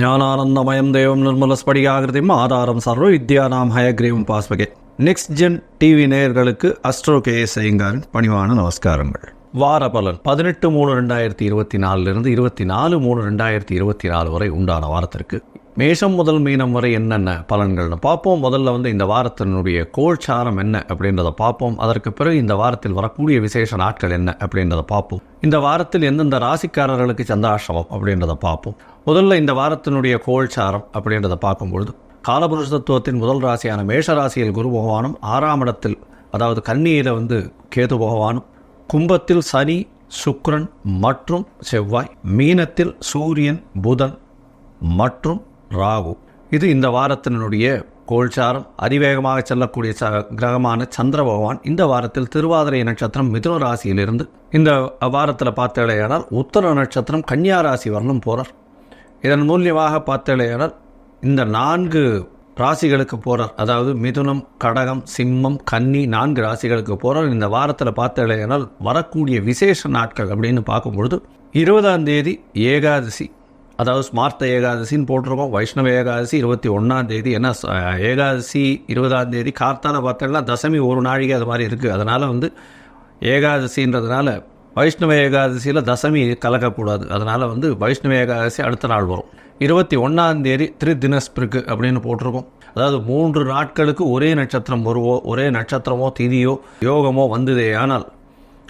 ஞானானந்தமயம் தேவம் நிர்மலஸ்படிகாகிருதியும் ஆதாரம் சர்வ வித்யானாம் ஹயக்ரீவம் பாஸ்பகே. நெக்ஸ்ட் ஜென் டிவி நேயர்களுக்கு அஸ்ட்ரோ கே செய்யுங்கள் பணிவான நமஸ்காரங்கள். வார பலன் பதினெட்டு மூணு ரெண்டாயிரத்தி இருபத்தி நாலுலேருந்து இருபத்தி நாலு மூணு ரெண்டாயிரத்தி இருபத்தி நாலு வரை உண்டான வாரத்திற்கு. மேஷம் முதல் மீனம் வரை என்னென்ன பலன்கள்னு பார்ப்போம். முதல்ல வந்து இந்த வாரத்தினுடைய கோல்சாரம் என்ன அப்படின்றத பார்ப்போம். அதற்கு பிறகு இந்த வாரத்தில் வரக்கூடிய விசேஷ நாட்கள் என்ன அப்படின்றத பார்ப்போம். இந்த வாரத்தில் எந்தெந்த ராசிக்காரர்களுக்கு சந்திராஷ்டமம் அப்படின்றத பார்ப்போம். முதல்ல இந்த வாரத்தினுடைய கோல்சாரம் அப்படின்றத பார்க்கும்பொழுது காலபுருஷ தத்துவத்தின் முதல் ராசியான மேஷ ராசியில் குரு பகவானும் ஆறாம் இடத்தில் அதாவது கன்னியில் வந்து கேது பகவானும் கும்பத்தில் சனி சுக்ரன் மற்றும் செவ்வாய் மீனத்தில் சூரியன் புதன் மற்றும் ராகு. இது இந்த வாரத்தினுடைய கோல்சாரம். அதிவேகமாக செல்லக்கூடிய ச கிரகமான சந்திர பகவான் இந்த வாரத்தில் திருவாதிரை நட்சத்திரம் மிதுன ராசியிலிருந்து இந்த வாரத்தில் பார்த்தேடையானால் உத்தர நட்சத்திரம் கன்னியா ராசி வரலும் போகிறார் இதன் மூலியமாக பார்த்தேடையானால் இந்த நான்கு ராசிகளுக்கு போகிறார் அதாவது மிதுனம் கடகம் சிம்மம் கன்னி நான்கு ராசிகளுக்கு போகிறார் இந்த வாரத்தில் பார்த்தேடையானால் வரக்கூடிய விசேஷ நாட்கள் அப்படின்னு பார்க்கும்பொழுது இருபதாம் தேதி ஏகாதசி. அதாவது ஸ்மார்த்த ஏகாதசின்னு போட்டிருக்கோம். வைஷ்ணவ ஏகாதசி இருபத்தி ஒன்றாம் தேதி. ஏன்னா ஏகாதசி இருபதாம் தேதி கார்த்தால பார்த்தோம்னா தசமி ஒரு நாழிகை அது மாதிரி இருக்குது அதனால் வந்து ஏகாதசின்றதுனால வைஷ்ணவ ஏகாதசியில் தசமி கலக்கக்கூடாது. அதனால் வந்து வைஷ்ணவ ஏகாதசி அடுத்த நாள் வரும். இருபத்தி ஒன்றாந்தேதி தேதி தினஸ்பிருக்கு அப்படின்னு போட்டிருக்கோம். அதாவது மூன்று நாட்களுக்கு ஒரே நட்சத்திரம் வருவோ ஒரே நட்சத்திரமோ திதியோ யோகமோ வந்ததே ஆனால்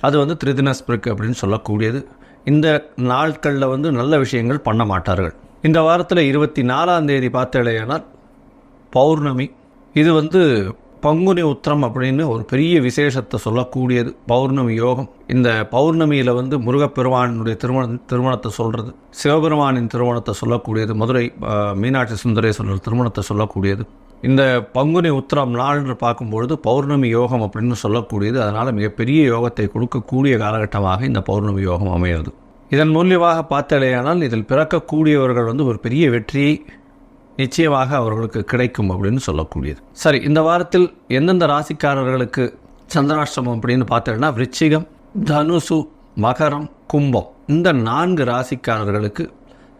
அது வந்து த்ரிதினஸ்பிருக்கு அப்படின்னு சொல்லக்கூடியது. இந்த நாட்களில் வந்து நல்ல விஷயங்கள் பண்ண மாட்டார்கள். இந்த வாரத்தில் இருபத்தி நாலாம் தேதி பார்த்தேடையானால் பௌர்ணமி. இது வந்து பங்குனி உத்திரம் அப்படின்னு ஒரு பெரிய விசேஷத்தை சொல்லக்கூடியது பௌர்ணமி யோகம். இந்த பௌர்ணமியில் வந்து முருகப்பெருமானுடைய திருமண திருமணத்தை சொல்கிறது சிவபெருமானின் திருமணத்தை சொல்லக்கூடியது மதுரை மீனாட்சி சுந்தரேஸ்வரர் திருமணத்தை சொல்லக்கூடியது. இந்த பங்குனி உத்திரம் நாள்னு பார்க்கும்பொழுது பௌர்ணமி யோகம் அப்படின்னு சொல்லக்கூடியது. அதனால் மிகப்பெரிய யோகத்தை கொடுக்கக்கூடிய காலகட்டமாக இந்த பௌர்ணமி யோகம் அமையிறது இதன் மூலியமாக பார்த்தடையானால் இதில் பிறக்கக்கூடியவர்கள் வந்து ஒரு பெரிய வெற்றியை நிச்சயமாக அவர்களுக்கு கிடைக்கும் அப்படின்னு சொல்லக்கூடியது. சரி இந்த வாரத்தில் எந்தெந்த ராசிக்காரர்களுக்கு சந்திராஷ்டமம் அப்படின்னு பார்த்தோம்னா விருச்சிகம் தனுசு மகரம் கும்பம் இந்த நான்கு ராசிக்காரர்களுக்கு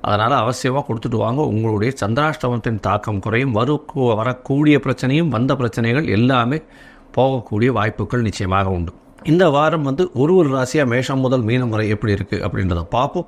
அதனால் அவசியமாக கொடுத்துட்டு வாங்க. உங்களுடைய சந்திராஷ்டமத்தின் தாக்கம் குறையும். வரு வரக்கூடிய பிரச்சனையும் வந்த பிரச்சனைகள் எல்லாமே போகக்கூடிய வாய்ப்புகள் நிச்சயமாக உண்டு. இந்த வாரம் வந்து ஒரு ஒரு ராசியாக மேஷம் முதல் மீனம் வரை எப்படி இருக்குது அப்படின்றத பார்ப்போம்.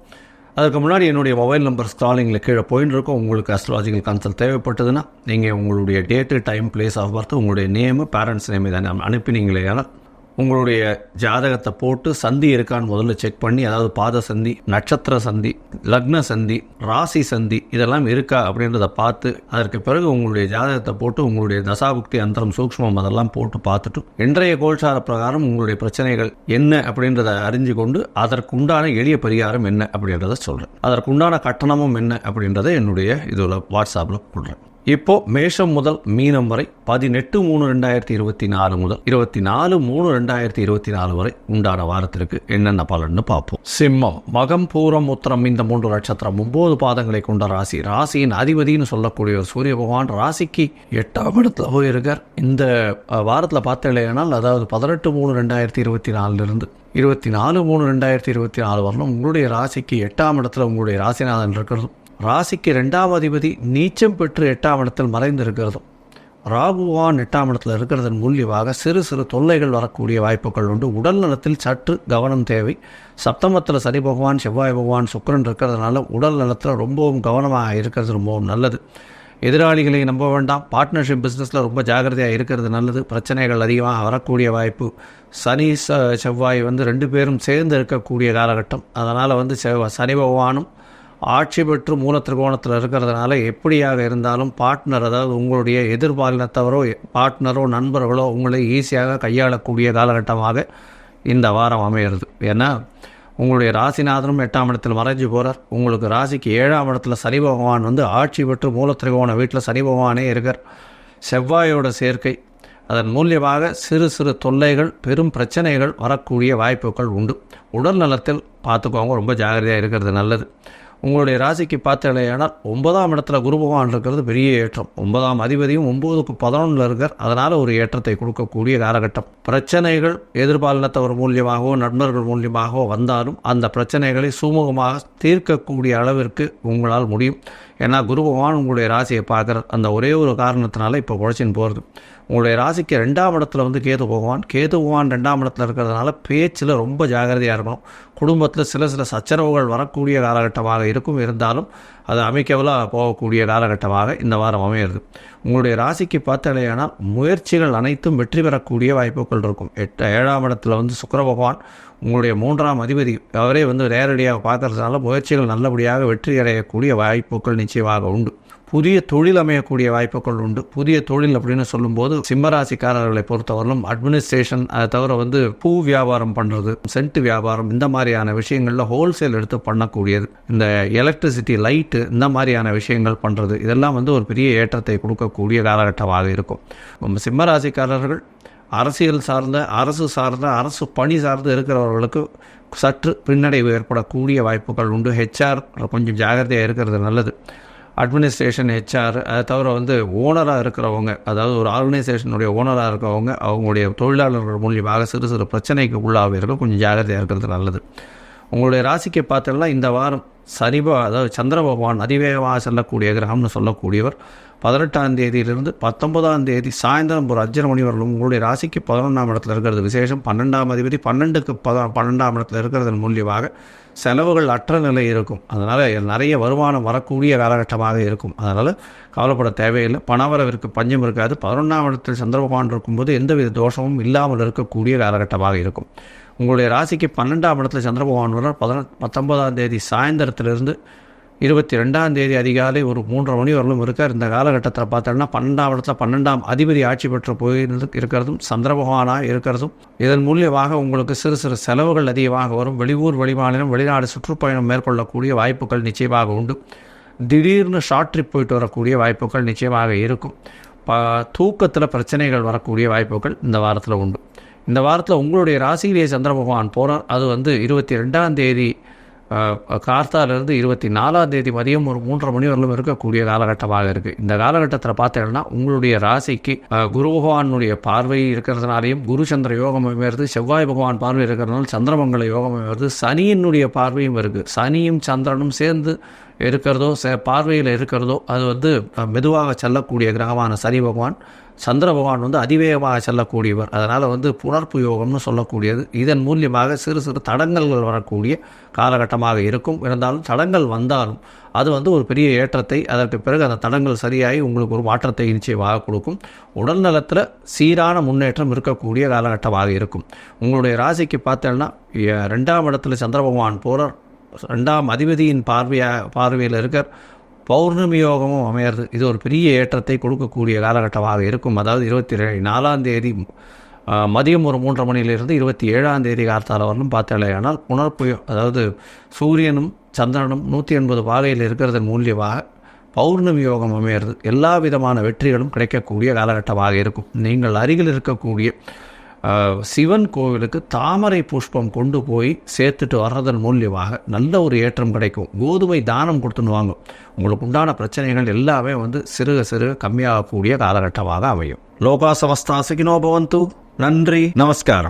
அதுக்கு முன்னாடி என்னுடைய மொபைல் நம்பர் ஸ்க்ராலிங்கில் கீழே போயின்னு இருக்கும். உங்களுக்கு அஸ்ட்ராலஜிக்கல் கன்சல்ட் தேவைப்பட்டதுன்னா நீங்கள் உங்களுடைய date time place of birth உங்களுடைய நேமு பேரண்ட்ஸ் நேம் இதை அனுப்பினீங்களே ஆனால் உங்களுடைய ஜாதகத்தை போட்டு சந்தி இருக்கான்னு முதல்ல செக் பண்ணி அதாவது பாத சந்தி நட்சத்திர சந்தி லக்ன சந்தி ராசி சந்தி இதெல்லாம் இருக்கா அப்படின்றத பார்த்து அதற்கு பிறகு உங்களுடைய ஜாதகத்தை போட்டு உங்களுடைய தசாபுக்தி அந்தரம் சூக்ஷ்மம் அதெல்லாம் போட்டு பார்த்துட்டு இன்றைய கோல்சார பிரகாரம் உங்களுடைய பிரச்சனைகள் என்ன அப்படின்றத அறிஞ்சு கொண்டு அதற்குண்டான எளிய பரிகாரம் என்ன அப்படின்றத சொல்கிறேன் அதற்குண்டான கட்டணமும் என்ன அப்படின்றத என்னுடைய இதில் வாட்ஸ்அப்பில் கொடுறேன் இப்போ மேஷம் முதல் மீனம் வரை பதினெட்டு மூணு ரெண்டாயிரத்தி இருபத்தி நாலு முதல் இருபத்தி நாலு மூணு ரெண்டாயிரத்தி இருபத்தி நாலு வரை உண்டான வாரத்திற்கு என்னென்ன பலன்னு பார்ப்போம். சிம்மம் மகம் பூரம் உத்தரம் இந்த மூன்று நட்சத்திரம் ஒன்பது பாதங்களை கொண்ட ராசி. ராசியின் அதிபதினு சொல்லக்கூடிய சூரிய பகவான் ராசிக்கு எட்டாம் இடத்துல போயிருக்கார். இந்த வாரத்தில் பார்த்தேனால் அதாவது பதினெட்டு மூணு ரெண்டாயிரத்தி இருபத்தி நாலுலேருந்து இருபத்தி நாலு மூணு ரெண்டாயிரத்தி இருபத்தி நாலு வரலும் உங்களுடைய ராசிக்கு எட்டாம் இடத்துல உங்களுடைய ராசிநாதன் இருக்கிறதும் ராசிக்கு ரெண்டாம் அதிபதி நீச்சம் பெற்று எட்டாவணத்தில் மறைந்திருக்கிறதும் ராகுவான் எட்டாம் இருக்கிறதன் மூலியமாக சிறு சிறு தொல்லைகள் வரக்கூடிய வாய்ப்புகள் உண்டு. உடல் நலத்தில் சற்று கவனம் தேவை. சப்தமத்தில் சனி பகவான் செவ்வாய் பகவான் சுக்கரன் இருக்கிறதுனால உடல் நலத்தில் ரொம்பவும் கவனமாக இருக்கிறது ரொம்பவும் நல்லது. எதிராளிகளை நம்ப வேண்டாம். பார்ட்னர்ஷிப் பிஸ்னஸில் ரொம்ப ஜாக்கிரதையாக இருக்கிறது நல்லது. பிரச்சனைகள் அதிகமாக வரக்கூடிய வாய்ப்பு. சனி ச செவ்வாய் வந்து ரெண்டு பேரும் சேர்ந்து இருக்கக்கூடிய காலகட்டம். அதனால் வந்து செவ் சனி பகவானும் ஆட்சி பெற்று மூல திரிகோணத்தில் இருக்கிறதுனால எப்படியாக இருந்தாலும் பார்ட்னர் அதாவது உங்களுடைய எதிர்பாலினத்தவரோ பார்ட்னரோ நண்பர்களோ உங்களை ஈஸியாக கையாளக்கூடிய காலகட்டமாக இந்த வாரம் அமையிறது ஏன்னா உங்களுடைய ராசிநாதனும் எட்டாம் இடத்தில் மறைஞ்சு போகிறார் உங்களுக்கு ராசிக்கு ஏழாம் இடத்துல சனி பகவான் வந்து ஆட்சி பெற்று மூல மூலத்திரிகோண வீட்டில் சனி பகவானே இருக்கார். செவ்வாயோட சேர்க்கை. அதன் மூலியமாக சிறு சிறு தொல்லைகள் பெரும் பிரச்சனைகள் வரக்கூடிய வாய்ப்புகள் உண்டு. உடல் நலத்தில் பார்த்துக்கோங்க ரொம்ப ஜாகிரதையாக இருக்கிறது நல்லது. உங்களுடைய ராசிக்கு பார்த்தலையானால் ஒன்பதாம் இடத்துல குரு பகவான் இருக்கிறது பெரிய ஏற்றம். ஒன்பதாம் அதிபதியும் ஒன்பதுக்கு பதினொன்றில் இருக்கார். அதனால் ஒரு ஏற்றத்தை கொடுக்கக்கூடிய காலகட்டம். பிரச்சனைகள் எதிர்பாலினத்தவர் மூலியமாகவோ நண்பர்கள் மூலியமாகவோ வந்தாலும் அந்த பிரச்சனைகளை சுமூகமாக தீர்க்கக்கூடிய அளவிற்கு உங்களால் முடியும். ஏன்னா குரு பகவான் உங்களுடைய ராசியை பார்க்குற அந்த ஒரே ஒரு காரணத்தினால இப்போ குழச்சின்னு போகிறது உங்களுடைய ராசிக்கு ரெண்டாம் இடத்துல வந்து கேது பகவான். கேது பகவான் ரெண்டாம் இடத்துல இருக்கிறதுனால பேச்சில் ரொம்ப ஜாகிரதையாக இருக்கணும். குடும்பத்தில் சில சில சச்சரவுகள் வரக்கூடிய காலகட்டமாக இருக்கும். இருந்தாலும் அது அமைக்கவலாக போகக்கூடிய காலகட்டமாக இந்த வாரம் அமையிறது. உங்களுடைய ராசிக்கு பார்த்தலையானால் முயற்சிகள் அனைத்தும் வெற்றி பெறக்கூடிய வாய்ப்புகள் இருக்கும். எட்டு ஏழாம் இடத்துல வந்து சுக்கர பகவான் உங்களுடைய மூன்றாம் அதிபதி. அவரே வந்து நேரடியாக பார்க்கறதுனால முயற்சிகள் நல்லபடியாக வெற்றி அடையக்கூடிய வாய்ப்புகள் நிச்சயமாக உண்டு. புதிய தொழில் அமையக்கூடிய வாய்ப்புகள் உண்டு. புதிய தொழில் அப்படின்னு சொல்லும்போது சிம்மராசிக்காரர்களை பொறுத்தவரையிலும் அட்மினிஸ்ட்ரேஷன் அதை தவிர வந்து பூ வியாபாரம் பண்ணுறது சென்ட் வியாபாரம் இந்த மாதிரியான விஷயங்களில் ஹோல்சேல் எடுத்து பண்ணக்கூடியது. இந்த எலக்ட்ரிசிட்டி லைட்டு இந்த மாதிரியான விஷயங்கள் பண்ணுறது இதெல்லாம் வந்து ஒரு பெரிய ஏற்றத்தை கொடுக்கக்கூடிய காலகட்டமாக இருக்கும். நம்ம சிம்மராசிக்காரர்கள் அரசியல் சார்ந்த அரசு சார்ந்த அரசு பணி சார்ந்து இருக்கிறவர்களுக்கு சற்று பின்னடைவு ஏற்படக்கூடிய வாய்ப்புகள் உண்டு. ஹெச்ஆர் கொஞ்சம் ஜாகிரதையாக இருக்கிறது நல்லது. அட்மினிஸ்ட்ரேஷன் ஹெச்ஆர் அதை தவிர வந்து ஓனராக இருக்கிறவங்க அதாவது ஒரு ஆர்கனைசேஷனுடைய ஓனராக இருக்கிறவங்க அவங்களுடைய தொழிலாளர்கள் மூலியமாக சிறு சிறு பிரச்சனைக்கு உள்ளாவீர்கள். கொஞ்சம் ஜாகிரதையாக இருக்கிறது நல்லது. உங்களுடைய ராசிக்கு பார்த்தோம்னா இந்த வாரம் சரிபா அதாவது சந்திர பகவான் அதிவேகமாக செல்லக்கூடிய கிரகம்னு சொல்லக்கூடியவர் பதினெட்டாம் தேதியிலிருந்து பத்தொன்பதாம் தேதி சாயந்தரம் ஒரு அஞ்சரை மணி வரலும் உங்களுடைய ராசிக்கு பதினொன்றாம் இடத்துல இருக்கிறது விசேஷம் பன்னெண்டாம் அதிபதி பன்னெண்டுக்கு பத பன்னெண்டாம் இடத்துல இருக்கிறதன் மூலியமாக செலவுகள் அற்ற நிலை இருக்கும். அதனால் நிறைய வருமானம் வரக்கூடிய காலகட்டமாக இருக்கும். அதனால் கவலைப்பட தேவையில்லை. பணவரவிற்கு பஞ்சம் இருக்காது. பதினொன்றாம் இடத்தில் சந்திரபகவான் இருக்கும்போது எந்தவித தோஷமும் இல்லாமல் இருக்கக்கூடிய காலகட்டமாக இருக்கும். உங்களுடைய ராசிக்கு பன்னெண்டாம் இடத்துல சந்திரபகவான் வர பதின பத்தொன்பதாம் தேதி சாயந்தரத்திலிருந்து இருபத்தி ரெண்டாம் தேதி அதிகாலை ஒரு மூன்றரை மணி வரலும் இருக்கார். இந்த காலகட்டத்தில் பார்த்தோம்னா பன்னெண்டாம் இடத்துல பன்னெண்டாம் அதிபதி ஆட்சி பெற்று போய் இருக்கிறதும் சந்திர பகவானாக இருக்கிறதும் இதன் மூலியமாக உங்களுக்கு சிறு சிறு செலவுகள் அதிகமாக வரும். வெளியூர் வெளிமாநிலம் வெளிநாடு சுற்றுப்பயணம் மேற்கொள்ளக்கூடிய வாய்ப்புகள் நிச்சயமாக உண்டு. திடீர்னு ஷார்ட் ட்ரிப் போயிட்டு வரக்கூடிய வாய்ப்புகள் நிச்சயமாக இருக்கும். ப தூக்கத்தில் பிரச்சனைகள் வரக்கூடிய வாய்ப்புகள் இந்த வாரத்தில் உண்டு. இந்த வாரத்தில் உங்களுடைய ராசியிலேயே சந்திர பகவான் போகிறார் அது வந்து இருபத்தி ரெண்டாம் தேதி கார்த்தாலேருந்து இருபத்தி நாலாம் தேதி மதியம் ஒரு மூன்றரை மணி வரலும் இருக்கக்கூடிய காலகட்டமாக இருக்குது இந்த காலகட்டத்தில் பார்த்தீங்கன்னா உங்களுடைய ராசிக்கு குரு பகவானுடைய பார்வை இருக்கிறதுனாலையும் குரு சந்திர யோகம் அமைகிறது செவ்வாய் பகவான் பார்வை இருக்கிறதுனால சந்திரமங்கல யோகம் வருது சனியினுடைய பார்வையும் இருக்குது சனியும் சந்திரனும் சேர்ந்து இருக்கிறதோ ச பார்வையில் இருக்கிறதோ அது வந்து மெதுவாக செல்லக்கூடிய கிரகமான சனி பகவான் சந்திர பகவான் வந்து அதிவேகமாக செல்லக்கூடியவர். அதனால் வந்து புணர்ப்பு யோகம்னு சொல்லக்கூடியது. இதன் மூலியமாக சிறு சிறு தடங்கல்கள் வரக்கூடிய காலகட்டமாக இருக்கும். இருந்தாலும் தடங்கள் வந்தாலும் அது வந்து ஒரு பெரிய ஏற்றத்தை அதற்கு பிறகு அந்த தடங்கள் சரியாகி உங்களுக்கு ஒரு மாற்றத்தை நிச்சயமாக கொடுக்கும். உடல் நலத்தில் சீரான முன்னேற்றம் இருக்கக்கூடிய காலகட்டமாக இருக்கும். உங்களுடைய ராசிக்கு பார்த்தேன்னா ரெண்டாம் இடத்துல சந்திர பகவான் போகிறார் ரெண்டாம் அதிபதியின் பார்வையாக பார்வையில் இருக்க பௌர்ணமி யோகமும் அமையிறது. இது ஒரு பெரிய ஏற்றத்தை கொடுக்கக்கூடிய காலகட்டமாக இருக்கும். அதாவது இருபத்தி நாலாம் தேதி மதியம் ஒரு மூன்றரை மணியிலிருந்து இருபத்தி ஏழாம் தேதி கார்த்தால வரலும் பார்த்தாலேயானால் புனர்புயோ அதாவது சூரியனும் சந்திரனும் நூற்றி எண்பது பாகையில் இருக்கிறதன் மூலியமாக பௌர்ணமி யோகம் அமையிறது. எல்லா விதமான வெற்றிகளும் கிடைக்கக்கூடிய காலகட்டமாக இருக்கும். நீங்கள் அருகில் இருக்கக்கூடிய சிவன் கோவிலுக்கு தாமரை புஷ்பம் கொண்டு போய் சேர்த்துட்டு வர்றதன் மூலியமாக நல்ல ஒரு ஏற்றம் கிடைக்கும். கோதுமை தானம் கொடுத்துன்னு வாங்கும் உங்களுக்கு உண்டான பிரச்சனைகள் எல்லாமே வந்து சிறுக சிறுக கம்மியாகக்கூடிய காலகட்டமாக அமையும். லோகா சமஸ்தா சிகினோ பவந்து. நன்றி. நமஸ்காரம்.